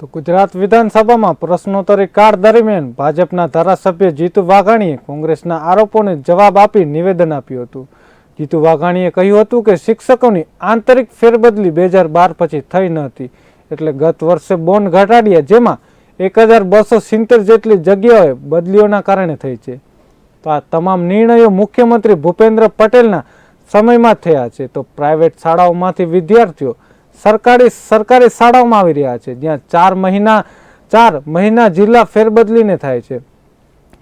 તો ગુજરાત વિધાનસભામાં પ્રશ્નોત્તરી કાળ દરમિયાન ભાજપના ધારાસભ્ય જીતુ વાઘાણીએ કોંગ્રેસના આરોપોને જવાબ આપી નિવેદન આપ્યું હતું. જીતુ વાઘાણીએ કહ્યું હતું કે શિક્ષકોની આંતરિક ફેરબદલી બે હજાર બાર પછી થઈ ન હતી. એટલે ગત વર્ષે બોન્ડ ઘટાડ્યા જેમાં એક હજાર બસો સિત્તેર જેટલી જગ્યાઓએ બદલીઓના કારણે થઈ છે. તો આ તમામ નિર્ણયો મુખ્યમંત્રી ભૂપેન્દ્ર પટેલના સમયમાં થયા છે. તો પ્રાઇવેટ શાળાઓમાંથી વિદ્યાર્થીઓ સરકારી સરકારી શાળાઓમાં આવી રહ્યા છે, જ્યાં ચાર મહિના ચાર મહિના જિલ્લા ફેરબદલીને થાય છે.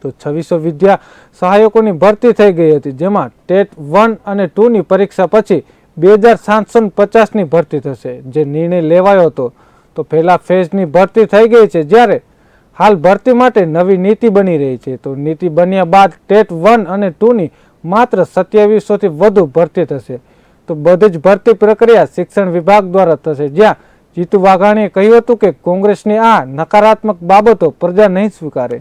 તો છવ્વીસો વિદ્યા સહાયકોની ભરતી થઈ ગઈ હતી, જેમાં ટેટ વન અને ટુની પરીક્ષા પછી બે હજાર સાતસો પચાસની ભરતી થશે, જે નિર્ણય લેવાયો હતો. તો પહેલાં ફેઝની ભરતી થઈ ગઈ છે, જ્યારે હાલ ભરતી માટે નવી નીતિ બની રહી છે. તો નીતિ બન્યા બાદ ટેટ વન અને ટુની માત્ર સત્યાવીસોથી વધુ ભરતી થશે. તો બધી જ ભરતી પ્રક્રિયા શિક્ષણ વિભાગ દ્વારા થશે. જ્યાં જીતુ વાઘાણીએ કહ્યું હતું કે કોંગ્રેસની આ નકારાત્મક બાબતો પ્રજા નહીં સ્વીકારે.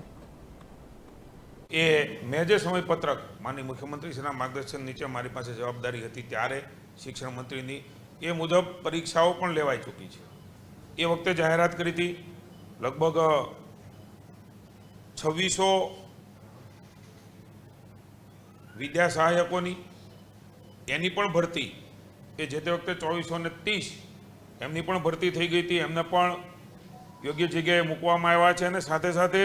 એ મેં જે સમયપત્રક માનની મુખ્યમંત્રીશ્રીના માર્ગદર્શન નીચે મારી પાસે જવાબદારી હતી ત્યારે શિક્ષણ મંત્રીની એ મુજબ પરીક્ષાઓ પણ લેવાઈ ચૂકી છે. એ વખતે જાહેરાત કરી હતી, લગભગ છવ્વીસો વિદ્યા સહાયકોની એની પણ ભરતી એ જે તે વખતે ચોવીસો ને ત્રીસ, એમની પણ ભરતી થઈ ગઈ હતી. એમને પણ યોગ્ય જગ્યાએ મૂકવામાં આવ્યા છે અને સાથે સાથે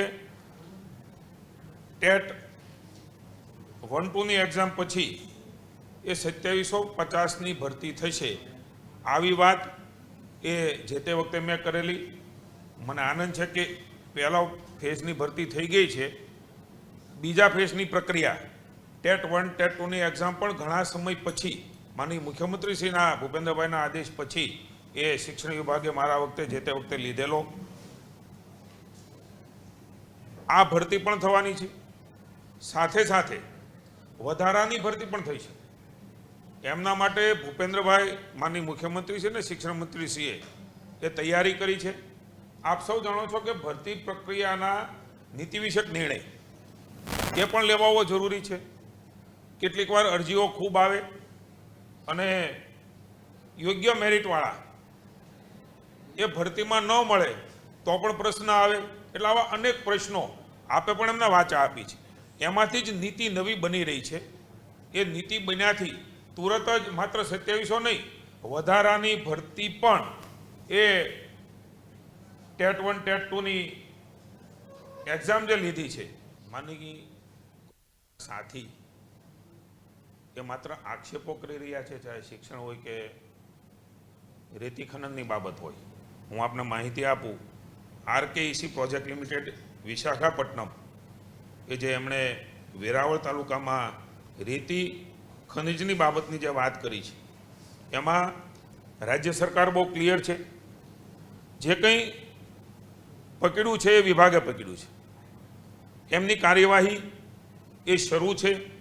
ટેટ વન ટુની એક્ઝામ પછી એ સત્યાવીસો પચાસની ભરતી થશે. આવી વાત એ જે તે વખતે મેં કરેલી. મને આનંદ છે કે પહેલા ફેઝની ભરતી થઈ ગઈ છે. બીજા ફેઝની પ્રક્રિયા ટેટ વન, ટેટ ટુની એક્ઝામ પણ ઘણા સમય પછી માની મુખ્યમંત્રીશ્રીના ભૂપેન્દ્રભાઈના આદેશ પછી, એ શિક્ષણ વિભાગે મારા વખતે જે તે વખતે લીધેલો. આ ભરતી પણ થવાની છે. સાથે સાથે વધારાની ભરતી પણ થઈ છે. એમના માટે ભૂપેન્દ્રભાઈ માની મુખ્યમંત્રી છે ને શિક્ષણ મંત્રીશ્રીએ એ તૈયારી કરી છે. આપ સૌ જાણો છો કે ભરતી પ્રક્રિયાના નીતિવિષયક નિર્ણય, એ પણ લેવાવો જરૂરી છે. કેટલીક વાર અરજીઓ ખૂબ આવે અને યોગ્ય મેરિટવાળા એ ભરતીમાં ન મળે તો પણ પ્રશ્ન આવે એટલે આવા અનેક પ્રશ્નો આપે પણ એમને વાચા આપી છે. એમાંથી જ નીતિ નવી બની રહી છે. એ નીતિ બન્યાથી તુરત જ માત્ર સત્યાવીસો નહીં, વધારાની ભરતી પણ એ ટેટ વન, ટેટ ટુની એક્ઝામ જે લીધી છે માની સાથી એ માત્ર આક્ષેપો કરી રહ્યા છે, ચાહે શિક્ષણ હોય કે રેતી ખનનની બાબત હોય. હું આપને માહિતી આપું, આરકેઈસી પ્રોજેક્ટ લિમિટેડ વિશાખાપટ્ટનમ, કે જે એમણે વેરાવળ તાલુકામાં રેતી ખનિજની બાબતની જે વાત કરી છે, એમાં રાજ્ય સરકાર બહુ ક્લિયર છે. જે કંઈ પકડ્યું છે એ વિભાગે પકડ્યું છે. એમની કાર્યવાહી એ શરૂ છે.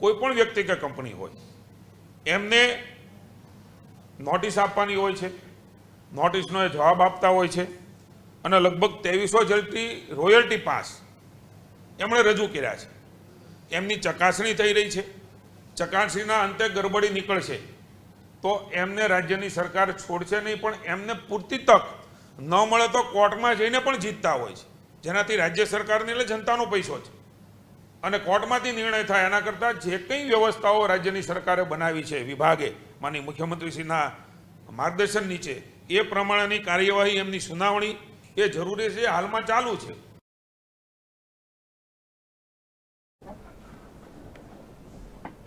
કોઈ પણ વ્યક્તિ કે કંપની હોય, એમને નોટિસ આપવાની હોય છે, નોટિસનો એ જવાબ આપતા હોય છે, અને લગભગ ત્રેવીસો જેટલી રોયલ્ટી પાસ એમણે રજૂ કર્યા છે. એમની ચકાસણી થઈ રહી છે. ચકાસણીના અંતે ગરબડી નીકળશે. તો એમને રાજ્યની સરકાર છોડશે નહીં, પણ એમને પૂરતી તક ન મળે તો કોર્ટમાં જઈને પણ જીતતા હોય છે. જેનાથી રાજ્ય સરકારને એટલે જનતાનો પૈસો છે. અને કોર્ટમાંથી નિર્ણય થાય એના કરતાં જે કંઈ વ્યવસ્થાઓ રાજ્યની સરકારે બનાવી છે, વિભાગે માની મુખ્યમંત્રીશ્રીના માર્ગદર્શન નીચે, એ પ્રમાણેની કાર્યવાહી, એમની સુનાવણી એ જરૂરી છે, હાલમાં ચાલુ છે.